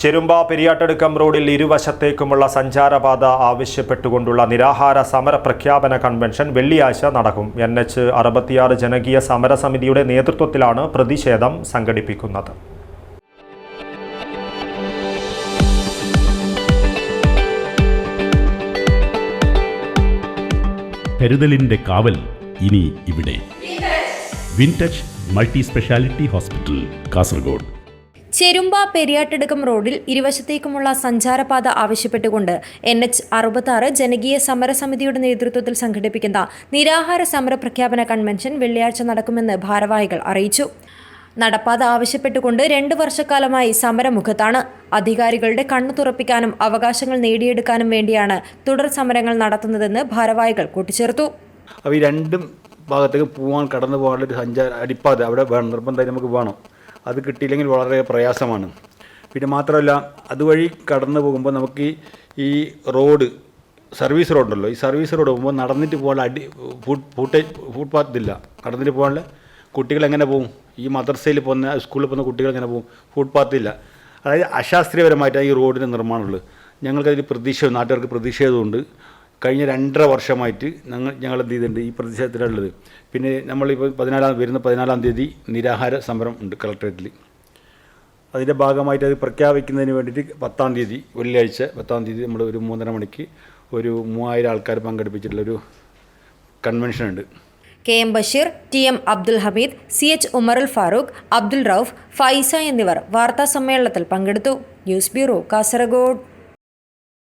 ചെരുമ്പ പെരിയാട്ടടുക്കം റോഡിൽ ഇരുവശത്തേക്കുമുള്ള സഞ്ചാരപാത ആവശ്യപ്പെട്ടുകൊണ്ടുള്ള നിരാഹാര സമര പ്രഖ്യാപന കൺവെൻഷൻ വെള്ളിയാഴ്ച നടക്കും. എൻ എച്ച് അറുപത്തിയാറ് ജനകീയ സമരസമിതിയുടെ നേതൃത്വത്തിലാണ് പ്രതിഷേധം സംഘടിപ്പിക്കുന്നത്. കരുതലിന്റെ കാവൽ ഇനി ഇവിടെ. Wintouch multi speciality hospital Kasaragod. Cherumba Periyattadukkam റോഡിൽ ഇരുവശത്തേക്കുമുള്ള സഞ്ചാരപാത ആവശ്യപ്പെട്ടുകൊണ്ട് എൻ എച്ച് അറുപത്താറ് ജനകീയ സമരസമിതിയുടെ നേതൃത്വത്തിൽ സംഘടിപ്പിക്കുന്ന നിരാഹാര സമര പ്രഖ്യാപന കൺവെൻഷൻ വെള്ളിയാഴ്ച നടക്കുമെന്ന് ഭാരവാഹികൾ അറിയിച്ചു. നടപ്പാത ആവശ്യപ്പെട്ടുകൊണ്ട് രണ്ട് വർഷക്കാലമായി സമരമുഖത്താണ്. അധികാരികളുടെ കണ്ണു തുറപ്പിക്കാനും അവകാശങ്ങൾ നേടിയെടുക്കാനും വേണ്ടിയാണ് തുടർ സമരങ്ങൾ നടത്തുന്നതെന്ന് ഭാരവാഹികൾ കൂട്ടിച്ചേർത്തു. ഈ രണ്ടും ഭാഗത്തേക്ക് പോകാൻ കടന്നു പോകാനുള്ള ഒരു സഞ്ചാര അടിപ്പാത അവിടെ നിർബന്ധമായി നമുക്ക് വേണം. അത് കിട്ടിയില്ലെങ്കിൽ വളരെ പ്രയാസമാണ്. പിന്നെ മാത്രമല്ല അതുവഴി കടന്നു പോകുമ്പോൾ നമുക്ക് ഈ- റോഡ് സർവീസ് റോഡുണ്ടല്ലോ ഈ സർവീസ് റോഡ് പോകുമ്പോൾ നടന്നിട്ട് പോകാനുള്ള അടി ഫുഡ് ഫുഡ് ഫുഡ് പാത്ത് ഇല്ല. നടന്നിട്ട് പോകാനുള്ള കുട്ടികൾ എങ്ങനെ പോകും ഈ മദർസയിൽ പോകുന്ന സ്കൂളിൽ പോകുന്ന കുട്ടികൾ എങ്ങനെ പോകും ഫുഡ് പാത്ത് ഇല്ല. അതായത് അശാസ്ത്രീയപരമായിട്ടാണ് ഈ റോഡിന്റെ നിർമ്മാണമുള്ളത്. ഞങ്ങൾക്കതിൽ പ്രതീക്ഷ നാട്ടുകാർക്ക് പ്രതിഷേധമുണ്ട് കഴിഞ്ഞ രണ്ടര വർഷമായിട്ട് ഞങ്ങൾ ഞങ്ങൾ എന്ത് ചെയ്തിട്ടുണ്ട് ഈ പ്രതിഷേധത്തിലുള്ളത്. പിന്നെ നമ്മളിപ്പോൾ പതിനാലാം വരുന്ന പതിനാലാം തീയതി നിരാഹാര സമരം ഉണ്ട് കളക്ടറേറ്റിൽ. അതിന്റെ ഭാഗമായിട്ട് അത് പ്രഖ്യാപിക്കുന്നതിന് വേണ്ടിയിട്ട് പത്താം തീയതി വെള്ളിയാഴ്ച പത്താം തീയതി നമ്മൾ ഒരു മൂന്നര മണിക്ക് ഒരു മൂവായിരം ആൾക്കാർ പങ്കെടുപ്പിച്ചിട്ടുള്ളൊരു കൺവെൻഷൻ ഉണ്ട്. K M Basheer T M Abdul Hameed C H Umarul Farooq Abdul Rauf Faisa എന്നിവർ വാർത്താ സമ്മേളനത്തിൽ പങ്കെടുത്തു. News bureau Kasaragod.